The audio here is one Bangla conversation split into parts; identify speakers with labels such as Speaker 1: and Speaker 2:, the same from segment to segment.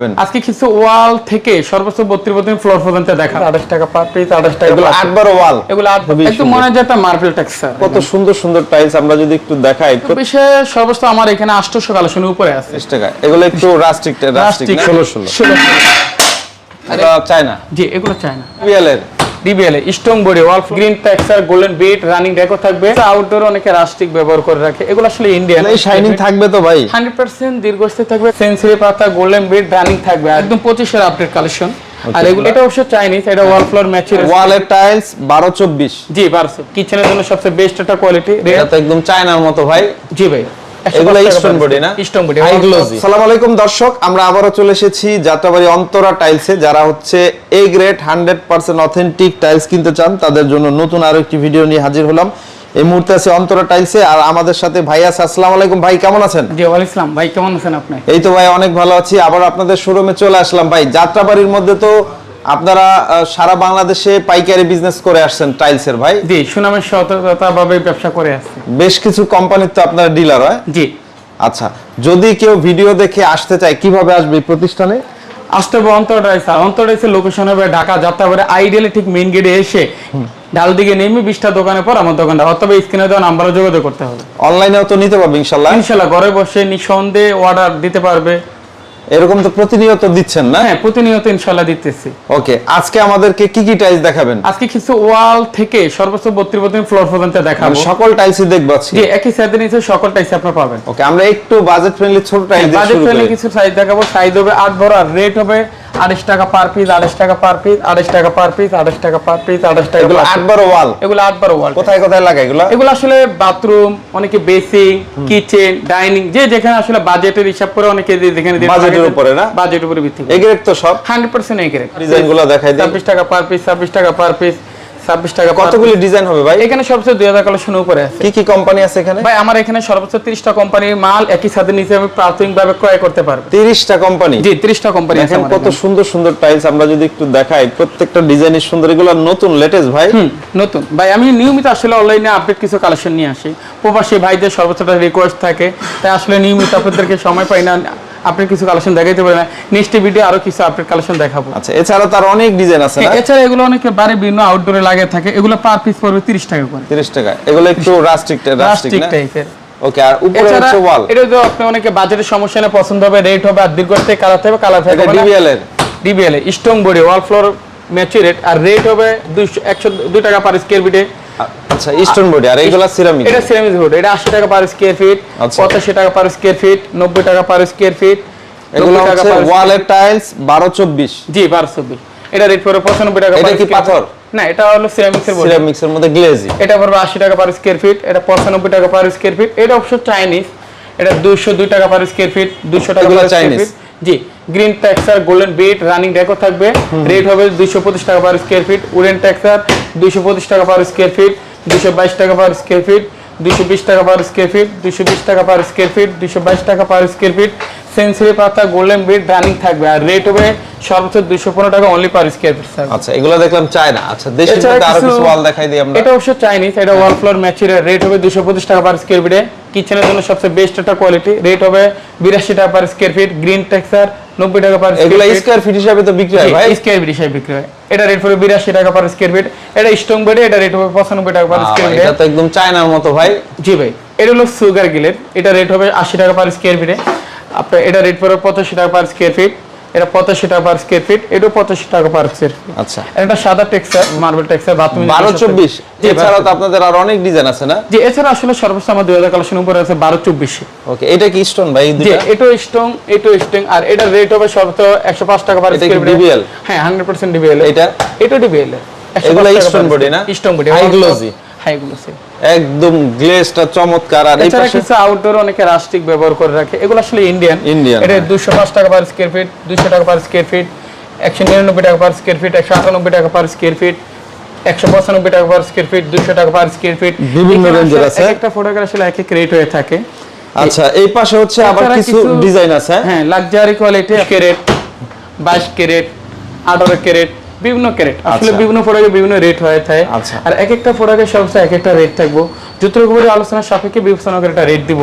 Speaker 1: আজকে কিছু ওয়াল থেকে সর্বোচ্চ বত্রিশ বত্রিশ ফ্লোর পর্যন্ত দেখা আঠাশ টাকা পার পিস আঠাশ টাকা
Speaker 2: এগুলো আটবার ওয়াল।
Speaker 1: এগুলো একটু মনে হয় একটা মার্বেল টেক্সচার
Speaker 2: কত সুন্দর সুন্দর টাইলস আমরা যদি একটু দেখাই
Speaker 1: বিশেষ সর্বোচ্চ আমার এখানে আটশোশো কালেকশনের উপরে আছে।
Speaker 2: টাকা। এগুলো একটু রাস্টিক রাস্টিক ষোলো ষোলো
Speaker 1: ষোলো
Speaker 2: এটা চায়না?
Speaker 1: জি এগুলো চায় না DBL stone body wall green texture golden beat running রেকো থাকবে। আউটডোর অনেকে রাস্টিক ব্যবহার করে রাখে। এগুলো আসলে ইন্ডিয়ান
Speaker 2: এই শাইনিং থাকবে তো ভাই।
Speaker 1: হান্ড্রেড পার্সেন্ট দীর্ঘস্থায়ী থাকবে। সেন্সিরি পাতা গোল্ডেন বিট রানিং থাকবে। একদম পঁচিশের আপডেট কালেকশন আর এগুলো এটা অবশ্য চাইনিজ এটা ওয়াল ফ্লোর ম্যাচের
Speaker 2: ওয়ালের টাইলস বারো চব্বিশ।
Speaker 1: জি বারোশো। কিচেনের জন্য সবচেয়ে বেস্ট একটা কোয়ালিটি
Speaker 2: এটা তো একদম চায়নার মতো ভাই।
Speaker 1: জি ভাই।
Speaker 2: এগুলো স্টোন বডি না?
Speaker 1: স্টোন বডি
Speaker 2: হাই আলাইকুম দর্শক আমরা আবারও চলে এসেছি যাত্রাবাড়ি অন্তরা টাইলসে যারা হচ্ছে A grade hundred percent authentic tiles কিনতে চান তাদের জন্য নতুন আরও একটি ভিডিও নিয়ে হাজির হলাম। এই মুহূর্তে আছে অন্তরা টাইলসে আর আমাদের সাথে ভাই আছে। আসসালামু আলাইকুম ভাই কেমন আছেন?
Speaker 1: জি ওয়াল ইসলাম ভাই কেমন আছেন আপনি?
Speaker 2: এই তো ভাই অনেক ভালো আছি। আবার আপনাদের শোরুমে চলে আসলাম। ভাই যাত্রাবাড়ির মধ্যে তো আপনারা সারা বাংলাদেশে পাইকারি বিজনেস করে আসছেন টাইলসের ভাই?
Speaker 1: জি সুনামের সততা ভাবে ব্যবসা করে আসছে।
Speaker 2: বেশ কিছু কোম্পানির তো আপনার ডিলার হয়?
Speaker 1: জি।
Speaker 2: আচ্ছা যদি কেউ ভিডিও দেখে আসতে চায় কীভাবে আসবে এই প্রতিষ্ঠানে?
Speaker 1: আসতে হবে অন্তর্ডাইসা। অন্তর্ডাইসের লোকেশন হবে ঢাকা যাত্রাবাড়ি আইডিয়ালি ঠিক মেইন গেটে এসে ডাল দিকে নেমে বিশটা দোকানে পর আমার দোকানটা অথবা স্ক্রিনে দেওয়া নাম্বারে যোগাযোগ করতে হবে।
Speaker 2: অনলাইনেও তো নিতে পারবে ইনশাল্লাহ।
Speaker 1: ইনশাল্লাহ ঘরে বসে নিঃসন্দেহে অর্ডার দিতে পারবে।
Speaker 2: এরকম তো প্রতিনিয়ত দিচ্ছেন না?
Speaker 1: হ্যাঁ প্রতিনিয়ত ইনশাল্লাহ দিতেছি।
Speaker 2: ওকে আজকে আমাদেরকে কি কি টাইলস দেখাবেন?
Speaker 1: আজকে কিছু ওয়াল থেকে সর্বোচ্চ 32 পর্যন্ত ফ্লোর পর্যন্ত দেখাবো।
Speaker 2: সকল টাইলসই দেখব আজকে।
Speaker 1: জি একই সাইজে নিচে সকল টাইলস আপনার পাবেন।
Speaker 2: ওকে আমরা একটু বাজেট ফ্রেন্ডলি ছোট টাইলস দিয়ে
Speaker 1: বাজেট
Speaker 2: শুরু
Speaker 1: ফ্রেন্ডলি কিছু সাইজ দেখাবো। সাইজ হবে 8 বড় আর রেট হবে আড়াইশ টাকা পার পিস আড়াইশ টাকা পার পিস আড়াইশ টাকা পার পিস আড়াইশ টাকা পার পিস আড়াইশ টাকা
Speaker 2: এগুলো। আটবার ওয়াল
Speaker 1: এগুলো আট বারো ওয়াল
Speaker 2: কোথায় কোথায় লাগে এগুলো?
Speaker 1: এগুলো আসলে বাথরুম অনেকে বেসিং কিচেন ডাইনিং যে যেখানে আসলে বাজেটের হিসাব করে অনেকে যে যেখানে
Speaker 2: বাজেটের উপরে না?
Speaker 1: বাজেটের উপরে ভিত্তি
Speaker 2: এগ্রেড তো সব?
Speaker 1: হান্ড্রেড পার্সেন্ট এগেরে
Speaker 2: ডিজাইনগুলো দেখাই দিই।
Speaker 1: ছাব্বিশ টাকা পার পিস ছাব্বিশ টাকা পার পিস ছাব্বিশ টাকা per
Speaker 2: কতগুলি ডিজাইন হবে ভাই?
Speaker 1: এখানে সবচেয়ে দুই হাজার কালেকশনের উপরে আছে।
Speaker 2: কি কি কোম্পানি আছে এখানে?
Speaker 1: ভাই আমার এখানে সর্বোচ্চ কোম্পানির মাল একই সাথে নিচে আমি ক্রয় করতে পারব।
Speaker 2: কোম্পানি
Speaker 1: জি কোম্পানি আছে
Speaker 2: কত সুন্দর সুন্দর টাইলস আমরা যদি একটু দেখাই প্রত্যেকটা ডিজাইনের সুন্দর এগুলো নতুন লেটেস্ট ভাই?
Speaker 1: নতুন। ভাই আমি নিয়মিত আসলে অনলাইনে আপডেট কিছু কালেকশন নিয়ে আসি। প্রবাসী ভাইদের সর্বোচ্চটা রিকোয়েস্ট থাকে তাই আসলে নিয়মিত আপনাদেরকে সময় পাই না। আপনি কিছু কালেকশন দেখাইতে পারেন না। নেক্সট ভিডিও আরও কিছু আপডেট কালেকশন দেখাবো।
Speaker 2: আচ্ছা এছাড়া তার অনেক ডিজাইন আছে না?
Speaker 1: এছাড়া এগুলো অনেকে বাড়ি বিভিন্ন আউটডোরে লাগে থাকে। এগুলো পার পিস পড়বে তিরিশ টাকা করে।
Speaker 2: 30 টাকা। এগুলো একটু রাস্টিক রাস্টিক না?
Speaker 1: টাইপের
Speaker 2: ওকে আর উপরে হচ্ছে ওয়াল
Speaker 1: এটা তো আপনি অনেকে বাজেটের সমস্যা না পছন্দ হবে রেট হবে আর কালার থাকবে কালার থাকবে
Speaker 2: ডিবিএল এর।
Speaker 1: DBL strong body wall floor maturate আর রেট হবে দুইশো একশো দুই টাকা পার স্কোয়ার ফিটে
Speaker 2: আচ্ছা ইস্টার্ন বডি আর এগুলা সিরামিক
Speaker 1: এটা সিরামিক বোর্ড এটা আশি টাকা পার স্কোয়ার ফিট
Speaker 2: আচ্ছা।
Speaker 1: পঁচাশি টাকা পার স্কোয়ার ফিট নব্বই টাকা পার স্কোয়ার ফিট
Speaker 2: এগুলো হচ্ছে ওয়ালের টাইলস 12 24
Speaker 1: জি বারোশো বিশ এটা রেট পড়বে পঁচানব্বই টাকা
Speaker 2: এটা কি পাথর?
Speaker 1: না এটা হলো সিরামিক্সের বোর্ড
Speaker 2: সিরামিক্স এর মধ্যে গ্লেজি
Speaker 1: এটা পড়বে আশি টাকা পার স্কোয়ার ফিট এটা পঁচানব্বই টাকা পার স্কোয়ার ফিট এটা অবশ্য চাইনিজ এটা দুইশো দুই টাকা পার স্কোয়ার ফিট দুইশো টাকা
Speaker 2: এগুলো
Speaker 1: পার স্কোয়ার ফিট জি green texture golden bed running ড্যাকও থাকবে। রেট হবে দুইশো পঁচিশ টাকা per square feet wooden texture দুইশো পঁচিশ টাকা পার স্কোয়ার ফিট দুইশো বাইশ টাকা পার স্কোয়ার ফিট দুইশো বিশ টাকা পার স্কোয়ার ফিট দুইশো বিশ টাকা পার স্কোয়ার ফিট দুইশো বাইশ টাকা পার স্কোয়ার ফিট সেন্সুরি পাতা গোল্ডেন বেড রানিং থাকবে। আর রেট হবে সর্বোচ্চ 215 টাকা only per square feet sir
Speaker 2: আচ্ছা এগুলো দেখলাম চাই না আচ্ছা
Speaker 1: দেশে
Speaker 2: কিন্তু আরও
Speaker 1: কিছু
Speaker 2: ওয়াল দেখাই দিই আমরা।
Speaker 1: এটা অবশ্য চাইনিজ এটা ওয়াল ফ্লোর ম্যাচিউর রেট হবে 225 টাকা পার স্কোয়ার ফিটে কিচেনের জন্য সবচেয়ে বেস্ট একটা কোয়ালিটি রেট হবে 82 টাকা per square feet green texture 90 টাকা পার
Speaker 2: এগুলো স্কয়ার ফিট হিসাবে তো বিক্রি হয় ভাই।
Speaker 1: স্কয়ার ফিট হিসাবে বিক্রি হয়। এটা রেট পড়বে 82 টাকা পার স্কয়ার ফিট এটা স্ট্রং বডি এটা রেট হবে 95 টাকা পার স্কয়ার ফিট এটা
Speaker 2: তো একদম চায়নার মতো ভাই।
Speaker 1: জি ভাই এটা হলো সুগার গিলেট এটা রেট হবে 80 টাকা পার স্কয়ার ফিট আপনার এটা রেট পড়বে 85 টাকা পার স্কয়ার ফিট এটা পঁচাশি টাকা পার স্কোয়ার ফিট এটাও পঁচাশি টাকা পার স্কোয়ার
Speaker 2: আচ্ছা।
Speaker 1: এটা সাদা টেক্সচার মার্বেল টেক্সচার বাথরুম
Speaker 2: 12 24 এছাড়াও তো আপনাদের আর অনেক ডিজাইন আছে না?
Speaker 1: জি এছাড়া আসলে সর্বোচ্চ আমার দুই হাজার কালেকশন উপরে আছে বারো চব্বিশে।
Speaker 2: ওকে এটা কি স্টোন ভাই এই
Speaker 1: জি
Speaker 2: দুইটা?
Speaker 1: এটো স্ট্রং এটো স্ট্রং আর এটা রেট হবে সর্বোচ্চ একশো পাঁচ টাকা পার স্কোয়ার
Speaker 2: DBL?
Speaker 1: হ্যাঁ হান্ড্রেড পার্সেন্ট ডিবিএল
Speaker 2: এটা?
Speaker 1: এটো ডিবিএল
Speaker 2: এগুলো stone body না?
Speaker 1: Strong body
Speaker 2: High glossy?
Speaker 1: High glossy
Speaker 2: একদম গ্লেজটা চমৎকার আর এই
Speaker 1: কিছু আউটডোর অনেকে রাস্টিক ব্যবহার করে রাখে এগুলো আসলে ইন্ডিয়ান
Speaker 2: Indian,
Speaker 1: এটা
Speaker 2: হ্যাঁ।
Speaker 1: টাকা পার স্কোয়ার ফিট টাকা পার স্কোয়ার ফিট একশো নিরানব্বই টাকা পার স্কোয়ার ফিট একশো আটানব্বই টাকা পার স্কোয়ার ফিট একশো পঁচানব্বই টাকা পার স্কোয়ার ফিট দুশো টাকা পার স্কোয়ার ফিট
Speaker 2: বিভিন্ন range-এর আছে।
Speaker 1: একটা ফটোগ্রাফ আসলে এক এক রেট হয়ে থাকে
Speaker 2: আচ্ছা এই পাশে হচ্ছে আবার কিছু ডিজাইন আছে হ্যাঁ?
Speaker 1: হ্যাঁ লাক্সারি কোয়ালিটি ক্যারেট বাইশ ক্যারেট আঠারো ক্যারেট বিভিন্ন ক্যারেট। আসলে
Speaker 2: আচ্ছা।
Speaker 1: বিভিন্ন প্রোডাক্টে বিভিন্ন রেট হয়ে থাকে।
Speaker 2: আচ্ছা।
Speaker 1: আর এক একটা ফোড়াকে সবসময় এক একটা রেট থাকব। যুদ্ধগুলোর আলোচনা সাপেক্ষে বিবেচনা করে একটা রেট দিব।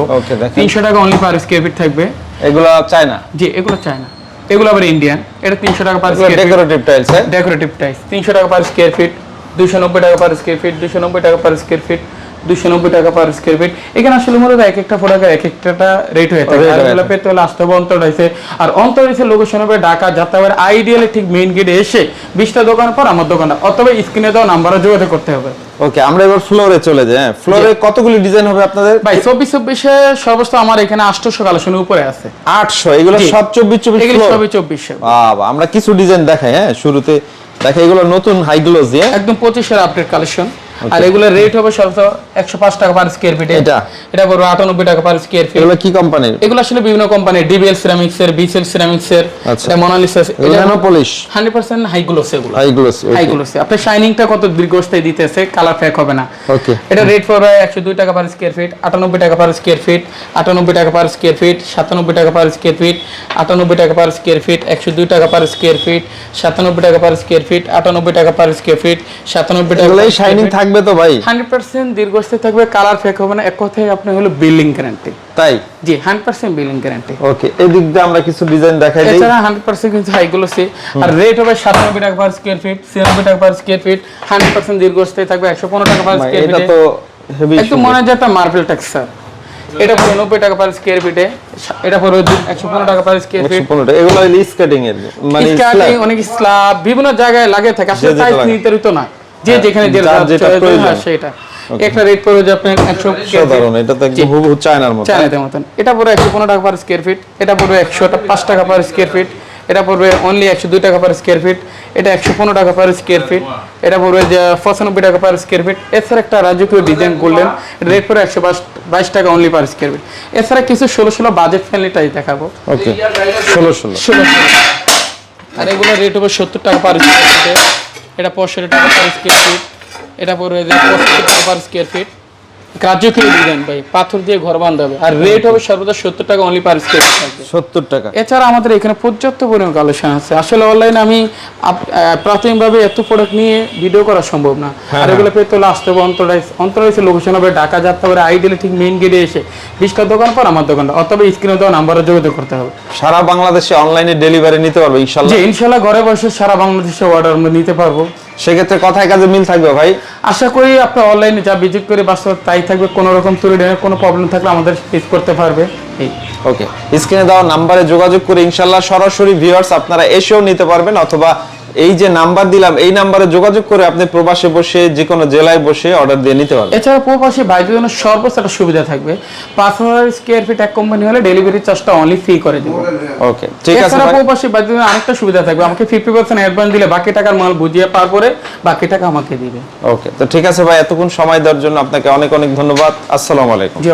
Speaker 1: তিনশো টাকা অনলি পার স্কোয়ার ফিট থাকবে।
Speaker 2: এগুলো চায়না?
Speaker 1: জি এগুলো চায় না এগুলো আবার ইন্ডিয়ান এটা তিনশো টাকা per square
Speaker 2: decorative tiles
Speaker 1: decorative tiles তিনশো টাকা পার স্কোয়ার ফিট দুশো নব্বই টাকা পার স্কোয়ার ফিট দুশো নব্বই টাকা পার স্কোয়ার ফিট দুশো নব্বই টাকা পার স্কোয়ার ফিট এখানে আসলে মূলত এক একটা প্রোডাক্ট এক একটা রেট হয়ে থাকে। আর
Speaker 2: হয়ে
Speaker 1: পেতে হলে আসতে হবে অন্তর রয়েছে আর অন্তর রয়েছে লোকেশন হবে ঢাকা যাত্রাবাড়ি আইডিয়ালি ঠিক মেইন গেটে এসে বিশটা দোকান পর আমার দোকানটা। অথবা স্ক্রিনে দেওয়া নাম্বারে যোগাযোগ করতে হবে।
Speaker 2: ওকে আমরা এবার ফ্লোরে চলে যাই। হ্যাঁ ফ্লোরে কতগুলি ডিজাইন হবে আপনাদের?
Speaker 1: ভাই চব্বিশ চব্বিশে সর্বোচ্চ আমার এখানে আটশোশো কালেকশনের উপরে আছে।
Speaker 2: আটশো এগুলো সব চব্বিশ চব্বিশ
Speaker 1: সবই চব্বিশশো
Speaker 2: বাবা আমরা কিছু ডিজাইন দেখাই হ্যাঁ শুরুতে। দেখাই এগুলো নতুন হাই গ্লোজ দিয়ে
Speaker 1: একদম পঁচিশের আপডেট কালেকশন আর এগুলোর রেট হবে সর্বোচ্চ একশো পাঁচ টাকা পার স্কোয়ার ফিটে
Speaker 2: এটা?
Speaker 1: এটা পড়বে আটানব্বই টাকা পার স্কোয়ার ফিট
Speaker 2: এগুলো কি কোম্পানির
Speaker 1: এগুলো আসলে বিভিন্ন কোম্পানি ডিবিএল সিরামিক্স এর বিসেল সিরামিক্স এর
Speaker 2: আচ্ছা।
Speaker 1: Monalisa
Speaker 2: nano polish
Speaker 1: hundred percent high gloss এগুলো
Speaker 2: হাই গ্লোজ
Speaker 1: হাই গ্লোস আপনার শাইনিংটা কত দীর্ঘস্থায়ী দিতেছে কালার ফেক হবে না
Speaker 2: ওকে
Speaker 1: এটা রেট পড়বে একশো দুই টাকা পার স্কোয়ার ফিট আটানব্বই টাকা পার স্কোয়ার ফিট আটানব্বই টাকা পার স্কোয়ার ফিট সাতানব্বই টাকা পার স্কোয়ার ফিট আটানব্বই টাকা পার স্কোয়ার ফিট একশো দুই টাকা পার স্কোয়ার ফিট সাতানব্বই টাকা পার স্কোয়ার ফিট আটানব্বই টাকা পার স্কোয়ার ফিট সাতানব্বই টাকা
Speaker 2: শাইনিং থাকবে তো ভাই?
Speaker 1: হান্ড্রেড পার্সেন্ট দীর্ঘস্থায়ী থাকবে কালার ফেক হবে না এক কথায় আপনি হলো বিল্ডিং গ্যারান্টি
Speaker 2: তাই?
Speaker 1: জি hundred percent building guarantee
Speaker 2: okay এই দিক দিয়ে আমরা কিছু ডিজাইন দেখাই দিই।
Speaker 1: এছাড়া হান্ড্রেড পার্সেন্ট কিন্তু হাইগুলো সে আর রেট হবে সাতানব্বই টাকা পার স্কোয়ার ফিট ছিয়ানব্বই টাকা per square feet hundred percent দীর্ঘস্থায়ী থাকবে একশো পনেরো টাকা পার স্কোয়ার
Speaker 2: এটা তো হেভি
Speaker 1: একটু মনে হয় যে একটা মার্বেল টেক্সচার এটা পুরো নব্বই টাকা পার স্কোয়ার ফিটে এটা পুরো একশো পনেরো টাকা পার স্কোয়ার ফিট
Speaker 2: এগুলো স্কেটিং এর মানে
Speaker 1: অনেক স্ল্যাব বিভিন্ন জায়গায় লাগে থাকে আসলে
Speaker 2: লাগে।
Speaker 1: নির্ধারিত না যে
Speaker 2: হ্যাঁ,
Speaker 1: যেখানে
Speaker 2: যেটা প্রয়োজন।
Speaker 1: সেটা একটা রেট পড়বে যে আপনার একশো
Speaker 2: সাধারণ এটা তো একদম হুবহু চায়নার মতো
Speaker 1: চায়নাতে মতন। এটা পড়বে একশো পনেরো টাকা পার স্কোয়ার ফিট এটা পড়বে একশো পাঁচ টাকা পার স্কোয়ার ফিট এটা পড়বে অনলি একশো দুই টাকা পার স্কোয়ার ফিট এটা একশো পনেরো টাকা পার স্কোয়ার ফিট এটা পড়বে যে পঁচানব্বই টাকা পার স্কোয়ার ফিট এছাড়া একটা রাজকীয় ডিজাইন করলেন। রেট পড়বে একশো বাইশ টাকা অনলি পার স্কোয়ার ফিট এছাড়া কিছু ষোলো ষোলো বাজেট ফ্রেন্ডলিটাই দেখাবো।
Speaker 2: ওকে ষোলো ষোলো।
Speaker 1: ষোলো আর এগুলো রেট হবে সত্তর টাকা পার স্কোয়ার ফিটে এটা পঁয়ষট্টি টাকা পার স্কোয়ার ফিট এটা পড়বে পঁচাত্তর টাকা পার স্কোয়ার ফিট ডিজাইন ভাই পাথর দিয়ে ঘর আর রেট হবে সর্বদা সত্তর টাকা অনলি পার থাকবে।
Speaker 2: সত্তর টাকা।
Speaker 1: এছাড়া আমাদের এখানে পর্যাপ্ত পরিমাণ কালেকশন আছে। আসলে অনলাইনে আমি প্রাথমিকভাবে এত প্রোডাক্ট নিয়ে ভিডিও করা সম্ভব না। আর এগুলো পেতে হলে আসতে হবে অন্তরাইজ অন্তরাইজে লোকেশন হবে ঢাকা যাত্রা করে আইডিয়ালি ঠিক মেইন গেটে এসে। বিশটা দোকান পর আমার দোকানটা অথবা স্ক্রিনে দেওয়া নাম্বারে যোগাযোগ করতে হবে।
Speaker 2: সারা বাংলাদেশে অনলাইনে ডেলিভারি নিতে পারব ইনশাল্লাহ
Speaker 1: ইনশাল্লাহ ঘরে বসে সারা বাংলাদেশে অর্ডার আমরা নিতে পারব।
Speaker 2: সেক্ষেত্রে কথায় কাজে মিল থাকবে ভাই।
Speaker 1: আশা করি আপনার অনলাইনে যা ভিজিট করে বাস্তব তাই থাকবে। কোনো রকম তুলে কোনো প্রবলেম থাকলে আমাদের ফিস করতে পারবে।
Speaker 2: ওকে স্ক্রিনে দেওয়া নাম্বারে যোগাযোগ করে ইনশাল্লাহ সরাসরি ভিউয়ার্স আপনারা এসেও নিতে পারবেন অথবা এই যে নাম্বার দিলাম এই নাম্বারে যোগাযোগ করে আপনি প্রবাসে বসে যে কোনো জেলায় বসে অর্ডার দিয়ে নিতে পারবেন।
Speaker 1: এছাড়া প্রবাসী বাইরের জন্য সর্বোচ্চ একটা সুবিধা থাকবে। পাঁচ হাজার স্কোয়ার ফিট এক কোম্পানি হলে ডেলিভারি চার্জটা অনলি ফ্রি করে দেবো।
Speaker 2: ওকে ঠিক আছে
Speaker 1: এছাড়া প্রবাসী বাইরের জন্য আরেকটা সুবিধা থাকবে। আমাকে ফিফটি পার্সেন্ট অ্যাডভান্স দিলে বাকি টাকার মাল বুঝিয়ে পার করে বাকি টাকা আমাকে দিবে।
Speaker 2: ওকে তো ঠিক আছে ভাই এতক্ষণ সময় দেওয়ার জন্য আপনাকে অনেক অনেক ধন্যবাদ। আসসালামু আলাইকুম।
Speaker 1: জি